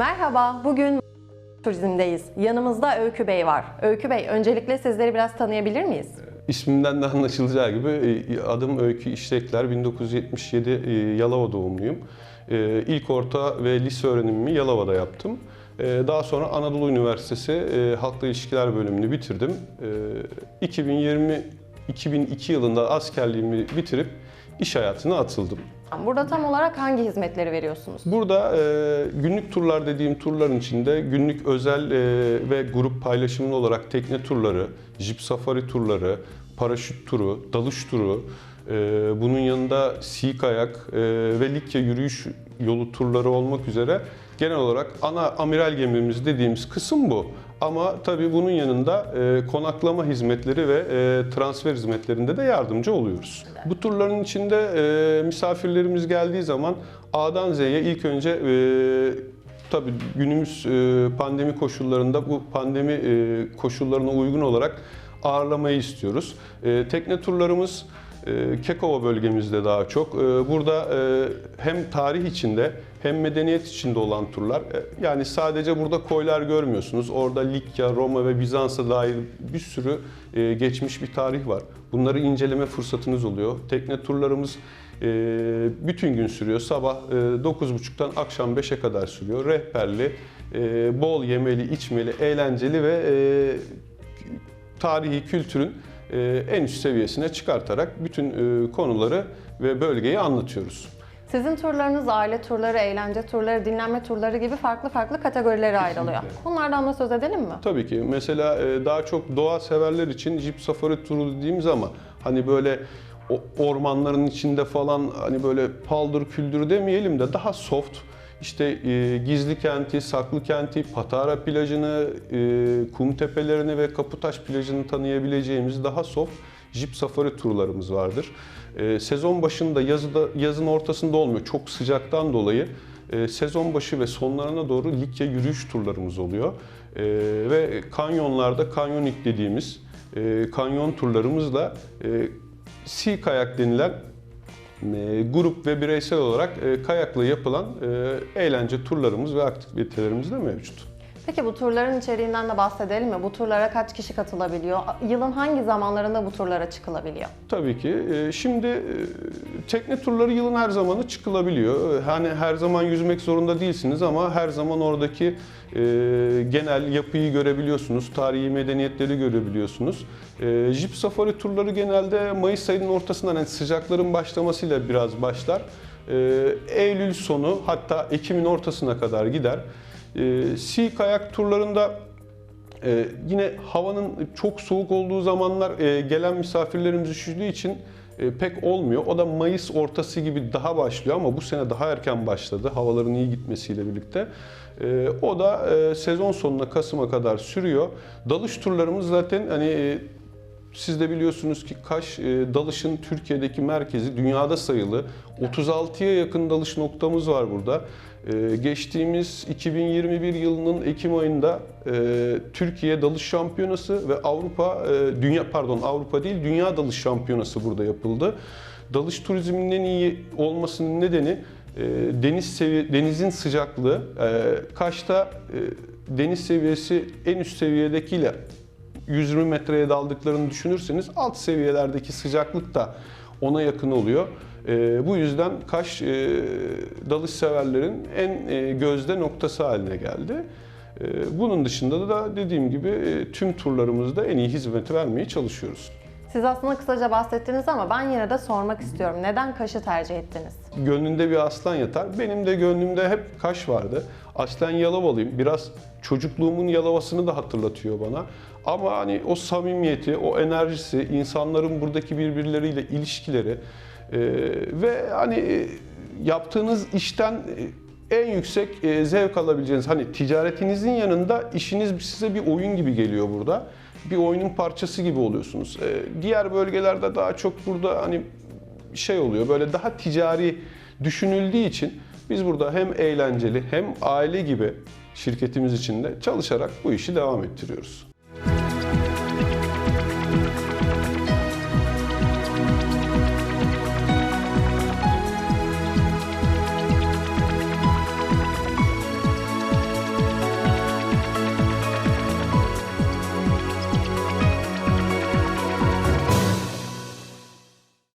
Merhaba, bugün turizmdeyiz. Yanımızda Öykü Bey var. Öykü Bey, öncelikle sizleri biraz tanıyabilir miyiz? İsmimden de anlaşılacağı gibi e, adım Öykü İştekler. 1977 e, Yalova doğumluyum. E, İlk orta ve lise öğrenimimi Yalova'da yaptım. Daha sonra Anadolu Üniversitesi Halkla İlişkiler bölümünü bitirdim. E, 2020 2002 yılında askerliğimi bitirip iş hayatına atıldım. Burada tam olarak hangi hizmetleri veriyorsunuz? Burada e, günlük turlar dediğim turların içinde günlük özel e, ve grup paylaşımlı olarak tekne turları, jip safari turları, paraşüt turu, dalış turu, bunun yanında sea kayak e, ve Likya yürüyüş yolu turları olmak üzere genel olarak ana amiral gemimiz dediğimiz kısım bu. Ama tabii bunun yanında e, konaklama hizmetleri ve e, transfer hizmetlerinde de yardımcı oluyoruz. Bu turların içinde e, misafirlerimiz geldiği zaman A'dan Z'ye ilk önce e, tabii günümüz e, pandemi koşullarında bu pandemi e, koşullarına uygun olarak ağırlamayı istiyoruz. Tekne turlarımız Kekova bölgemizde daha çok. E, Burada e, hem tarih içinde hem medeniyet içinde olan turlar. E, Yani sadece burada koylar görmüyorsunuz. Orada Likya, Roma ve Bizans'a dair bir sürü e, geçmiş bir tarih var. Bunları inceleme fırsatınız oluyor. Tekne turlarımız e, bütün gün sürüyor. Sabah e, 9.30'dan akşam 5'e kadar sürüyor. Rehberli, bol yemeli, içmeli, eğlenceli ve tarihi kültürün en üst seviyesine çıkartarak bütün e, konuları ve bölgeyi anlatıyoruz. Sizin turlarınız aile turları, eğlence turları, dinlenme turları gibi farklı farklı kategorilere ayrılıyor. Bunlardan da söz edelim mi? Tabii ki mesela e, daha çok doğa severler için Jeep Safari turu dediğimiz ama hani böyle ormanların içinde falan hani böyle paldır küldür demeyelim de daha soft işte e, Gizli Kenti, Saklı Kenti, Patara plajını, e, kum tepelerini ve Kaputaş plajını tanıyabileceğimiz daha soft Jeep Safari turlarımız vardır. E, sezon başında yazıda, yazın ortasında olmuyor. Çok sıcaktan dolayı e, sezon başı ve sonlarına doğru Likya yürüyüş turlarımız oluyor. E, ve kanyonlarda kanyoning dediğimiz e, kanyon turlarımızla e, sea kayak denilen grup ve bireysel olarak e, kayakla yapılan e, eğlence turlarımız ve aktivitelerimiz de mevcut. Peki bu turların içeriğinden de bahsedelim mi? Bu turlara kaç kişi katılabiliyor? Yılın hangi zamanlarında bu turlara çıkılabiliyor? Tabii ki. E, Şimdi e, tekne turları yılın her zamanı çıkılabiliyor. E, Hani her zaman yüzmek zorunda değilsiniz ama her zaman oradaki e, genel yapıyı görebiliyorsunuz, tarihi medeniyetleri görebiliyorsunuz. E, Jeep safari turları genelde Mayıs ayının ortasından yani sıcakların başlamasıyla biraz başlar. Eylül sonu hatta Ekim'in ortasına kadar gider. E, Sea kayak turlarında ee, yine havanın çok soğuk olduğu zamanlar e, gelen misafirlerimiz üşüdüğü için e, pek olmuyor. O da Mayıs ortası gibi daha başlıyor ama bu sene daha erken başladı havaların iyi gitmesiyle birlikte. E, o da e, sezon sonuna Kasım'a kadar sürüyor. Dalış turlarımız zaten hani e, siz de biliyorsunuz ki Kaş e, dalışın Türkiye'deki merkezi dünyada sayılı. 36'ya yakın dalış noktamız var burada. E, Geçtiğimiz 2021 yılının Ekim ayında e, Türkiye Dalış Şampiyonası ve Avrupa Dünya pardon Avrupa değil Dünya Dalış Şampiyonası burada yapıldı. Dalış turizminin iyi olmasının nedeni deniz sevi denizin sıcaklığı. Kaş'ta deniz seviyesi en üst seviyedekiyle 120 metreye daldıklarını düşünürseniz alt seviyelerdeki sıcaklık da ona yakın oluyor. Ee, bu yüzden Kaş e, dalış severlerin en e, gözde noktası haline geldi. Ee, bunun dışında da dediğim gibi e, tüm turlarımızda en iyi hizmeti vermeye çalışıyoruz. Siz aslında kısaca bahsettiniz ama ben yine de sormak istiyorum. Neden Kaş'ı tercih ettiniz? Gönlünde bir aslan yatar. Benim de gönlümde hep Kaş vardı. Aslen Yalovalıyım. Biraz çocukluğumun Yalovasını da hatırlatıyor bana. Ama hani o samimiyeti, o enerjisi, insanların buradaki birbirleriyle ilişkileri e, ve hani e, yaptığınız işten e, en yüksek e, zevk alabileceğiniz hani ticaretinizin yanında işiniz size bir oyun gibi geliyor burada. Bir oyunun parçası gibi oluyorsunuz. Diğer bölgelerde daha çok burada hani şey oluyor böyle daha ticari düşünüldüğü için biz burada hem eğlenceli hem aile gibi şirketimiz içinde çalışarak bu işi devam ettiriyoruz.